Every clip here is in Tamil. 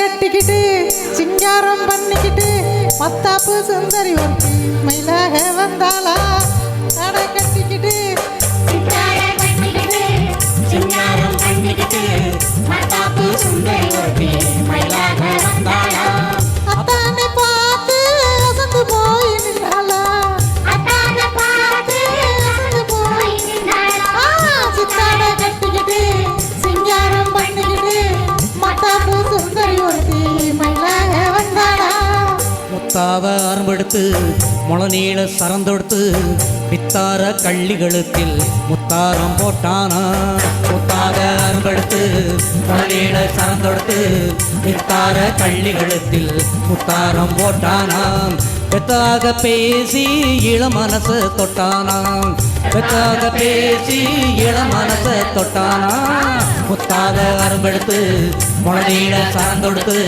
கட்டிக்கிட்டு சிங்காரம் பண்ணிக்கிட்டு மத்தாப்பு சுந்தரி ஒருத்தி மயிலாக வந்தாளா? தடை எடுத்து முளநீள சரந்தொடுத்து பித்தார கள்ளிகளுத்தில் முத்தாரம் போட்டானா? முத்தாக அரும்படுத்து முளநீள சரந்தொடுத்து பித்தார கள்ளிகளுத்தில் முத்தாரம் போட்டானாம். பெத்தாக பேசி இள மனசு தொட்டானாம். பெத்தாக பேசி இள மனச தொட்டானா? முத்தாத அரும்பெடுத்து முளநீள சார்ந்தொடுத்து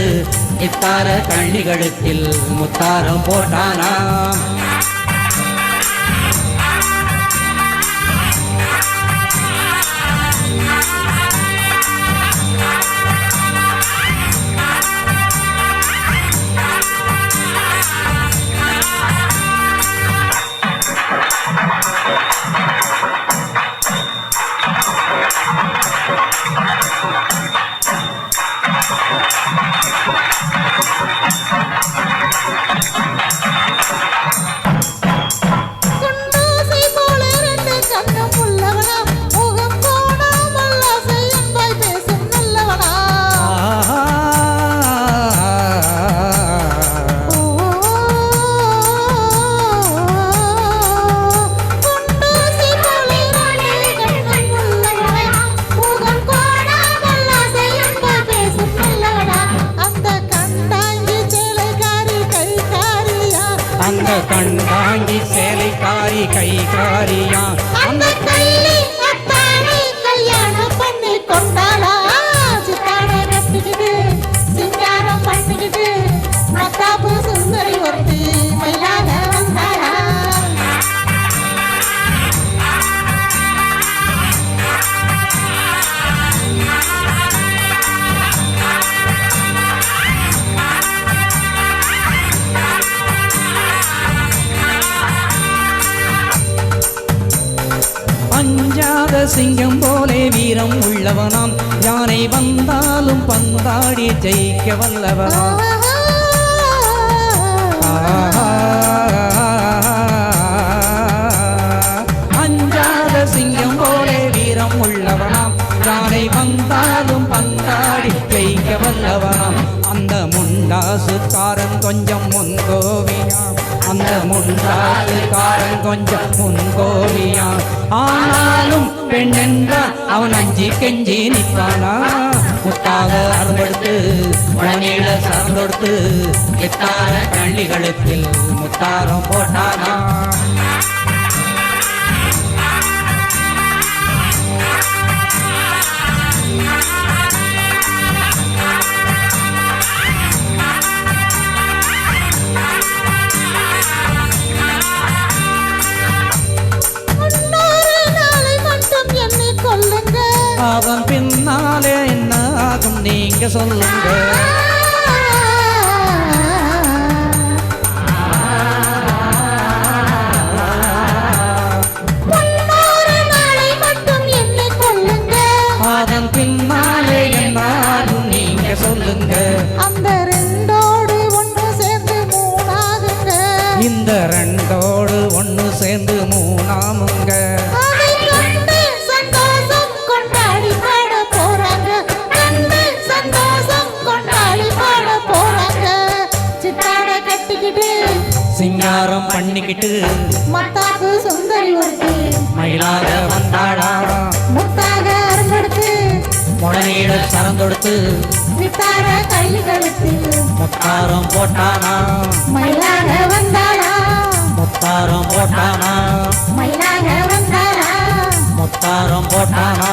இத்தார கள்ளிகளுக்கில் முத்தாரம் போட்டானாம். கண்டாங்கி சேலைக்காரி கைகாரியா அந்த கை அஞ்சாத சிங்கம் போலே வீரம் உள்ளவனாம். யானை வந்தாலும் பந்தாடி ஜெயிக்க வல்லவனாம் அஞ்சாத சிங்கம் போலே வீரம் உள்ளவனாம். யானை வந்தாலும் பந்தாடி ஜெயிக்க வல்லவனாம். அந்த முண்டாசுக்காரன் கொஞ்சம் முன்கோவியாம். அந்த முண்டாசுக்காரன் கொஞ்சம் முன்கோவியாம். ஆனாலும் பெண் என்றால் அவன் அஞ்சி கெஞ்சி நிற்பானா? முத்தாக அரும்பெடுத்து மழநீள சார்ந்தொடுத்து எத்தான கள்ளிகளுக்கு முத்தாரம் போட்டானா? ஆகும் நீங்க சிங்காரம் பண்ணிக்கிட்டு மத்தாப்பு சுந்தரி ஒருத்தி. மயிலாக வந்தாளா முத்தாக அரும்பெடுத்து முளநீட சரந்தொடுத்து வித்தார கைகளுக்கு முத்தாரம் போட்டானா. மயிலாக வந்தாளா முத்தாரம் போட்டானா. மயிலாக வந்தாளா முத்தாரம் போட்டானா.